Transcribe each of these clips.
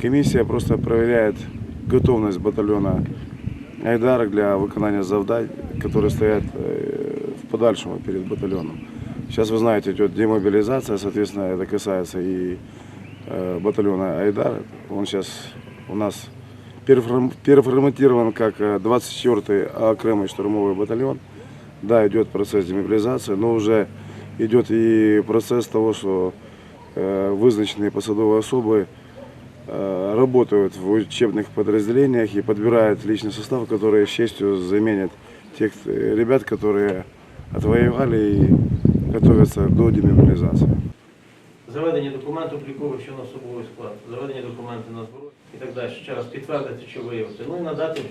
Комиссия просто проверяет готовность батальона Айдар для виконання завдань, которые стоят э, в подальшем перед батальоном. Сейчас, вы знаете, идет демобилизация, соответственно, это касается и э, батальона Айдар. Он сейчас у нас переформ- переформатирован как э, 24-й окремый штурмовой батальон. Да, идет процесс демобилизации, но уже идет и процесс того, что э, вызначенные посадовые особы э, работают в учебных подразделениях и подбирают личный состав, который с честью заменит тех э, ребят, которые отвоевали и готовятся до демобилизации. Заведення документів облікових щодо особовий склад, заведення документів на зброю і так далі. Ще раз підтвердити чи виявити. Ну і надати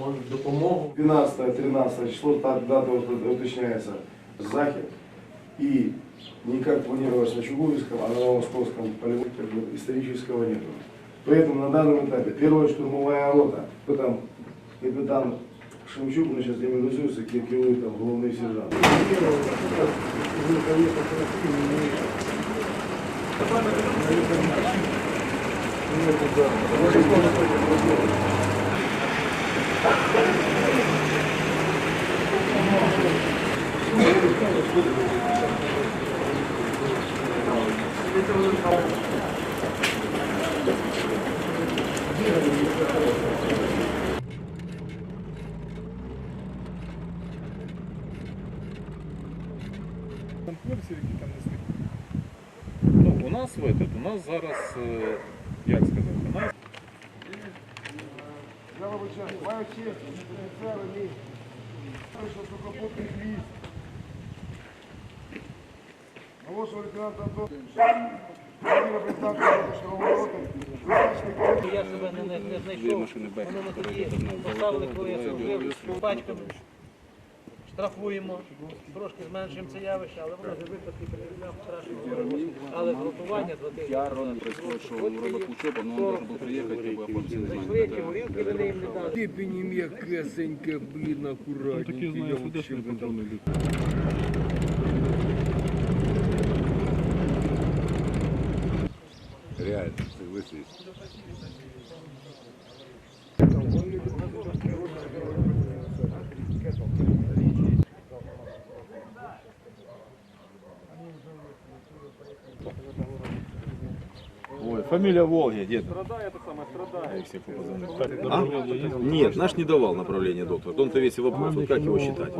мо- допомогу 12-13 число, та дата уточняется захід. И никак планировалось на Чугуевском, а на Московском полевом как бы, исторического нету. Поэтому на данном этапе первая штурмовая рота, кто там капитан Шемчук, мы сейчас демобилизуется, керует там головный сержант. Там курсы хлопці, які там несли. Ну, у нас в этот, у нас зараз, е, як сказати, у нас Я вибачаю, маю честь, офіцери мій. Антона. Володимира Представника штурмової роти. Визначний Я себе не, знайшов. Вони не тоді поставили, коли я служив батьком. Штрафуємо, трошки зменшуємо це явище, але воно вже випадки перевіряв страшно. Але зготування два тижні. происходит, что он робот учеба, но он должен был приехать, как бы оформить Знайшли, ті горілки вони їм не дали. степені м'якесенька, блін, акуратненька. Я вообще потом... Реально, согласись. фамилия Волги, дед. страдає, це саме страдає. Я всех попознаю. А? Нет, наш не давал направление доктор. В том-то весь и вопрос, вот как его считать.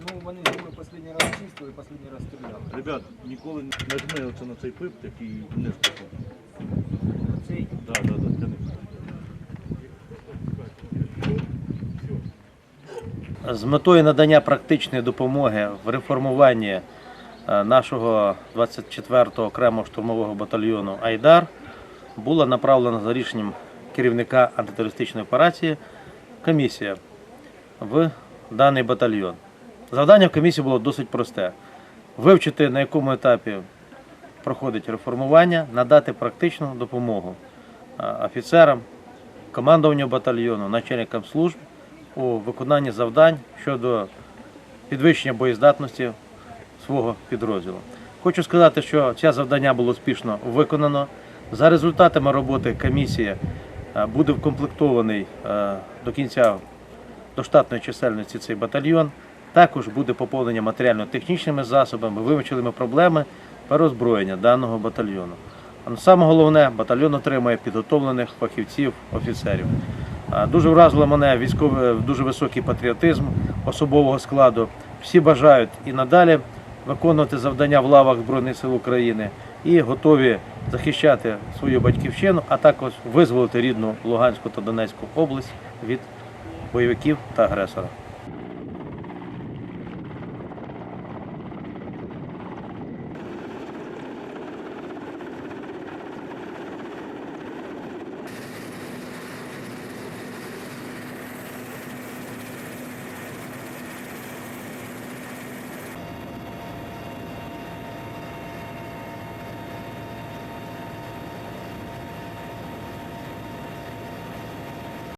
Ну, вони з ними останній раз чистили, останній раз стріляли. Ребят, ніколи не нажми оце на цей пип, такий вниз пішов. З метою надання практичної допомоги в реформуванні е, нашого 24-го окремого штурмового батальйону Айдар була направлена за рішенням керівника антитерористичної операції комісія в даний батальйон. Завдання в комісії було досить просте: вивчити на якому етапі проходить реформування, надати практичну допомогу е, офіцерам, командуванню батальйону, начальникам служб у виконанні завдань щодо підвищення боєздатності свого підрозділу. Хочу сказати, що це завдання було успішно виконано. За результатами роботи комісії е, буде вкомплектований е, до кінця до штатної чисельності цей батальйон. Також буде поповнення матеріально-технічними засобами, вивчили ми проблеми переозброєння даного батальйону. Саме головне, батальйон отримає підготовлених фахівців, офіцерів. А, Дуже вразило мене військовий дуже високий патріотизм особового складу. Всі бажають і надалі виконувати завдання в лавах Збройних сил України і готові захищати свою батьківщину, а також визволити рідну Луганську та Донецьку область від бойовиків та агресора.